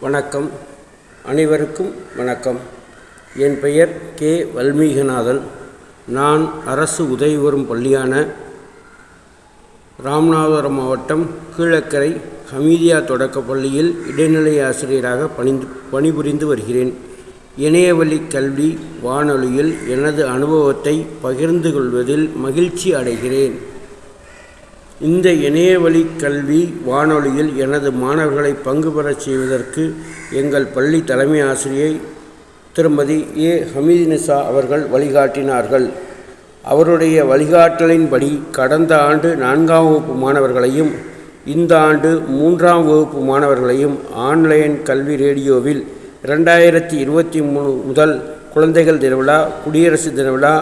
வணக்கம். அனைவருக்கும் வணக்கம். என் பெயர் கே. வல்மீகநாதன். நான் அரசு உதவி வரும் பள்ளியான ராமநாதபுரம் மாவட்டம் கீழக்கரை ஹமீதியா தொடக்க பள்ளியில் இடைநிலை ஆசிரியராக பணிந்து பணிபுரிந்து வருகிறேன். இணையவழி கல்வி வானொலியில் எனது அனுபவத்தை பகிர்ந்து கொள்வதில் மகிழ்ச்சி அடைகிறேன். இந்த இணையவழி கல்வி வானொலியில் எனது மாணவர்களை பங்கு பெறச் செய்வதற்கு எங்கள் பள்ளி தலைமை ஆசிரியை திருமதி ஏ. ஹமீதினிசா அவர்கள் வழிகாட்டினார்கள். அவருடைய வழிகாட்டலின்படி கடந்த ஆண்டு நான்காம் வகுப்பு மாணவர்களையும் இந்த ஆண்டு மூன்றாம் வகுப்பு மாணவர்களையும் ஆன்லைன் கல்வி ரேடியோவில் ரெண்டாயிரத்தி இருபத்தி மூணு முதல் குழந்தைகள் திருவிழா குடியரசு திருவிழா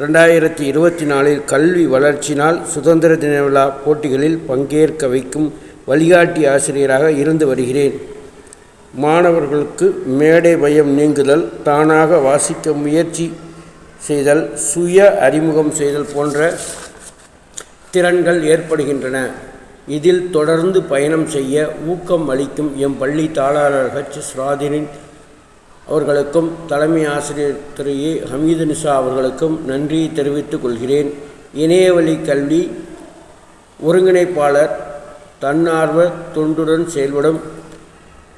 ரெண்டாயிரத்தி இருபத்தி நாலில் கல்வி வளர்ச்சினால் சுதந்திர தின விழா போட்டிகளில் பங்கேற்க வைக்கும் வழிகாட்டி ஆசிரியராக இருந்து வருகிறேன். மாணவர்களுக்கு மேடை பயம் நீங்குதல் தானாக வாசிக்க முயற்சி செய்தல் சுய அறிமுகம் செய்தல் போன்ற திறன்கள் ஏற்படுகின்றன. இதில் தொடர்ந்து பயணம் செய்ய ஊக்கம் அளிக்கும் எம் பள்ளி தாளாளர் ஹச் ஸ்ராதினின் அவர்களுக்கும் தலைமை ஆசிரியர் திரு ஏ. ஹமீது நிசா அவர்களுக்கும் நன்றியை தெரிவித்துக் கொள்கிறேன். இணையவழி கல்வி ஒருங்கிணைப்பாளர் தன்னார்வ தொண்டுடன் செயல்படும்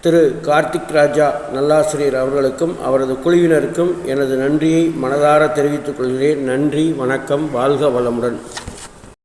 திரு கார்த்திக் ராஜா நல்லாசிரியர் அவர்களுக்கும் அவரது குழுவினருக்கும் எனது நன்றியை மனதார தெரிவித்துக் கொள்கிறேன். நன்றி வணக்கம் வாழ்க வளமுடன்.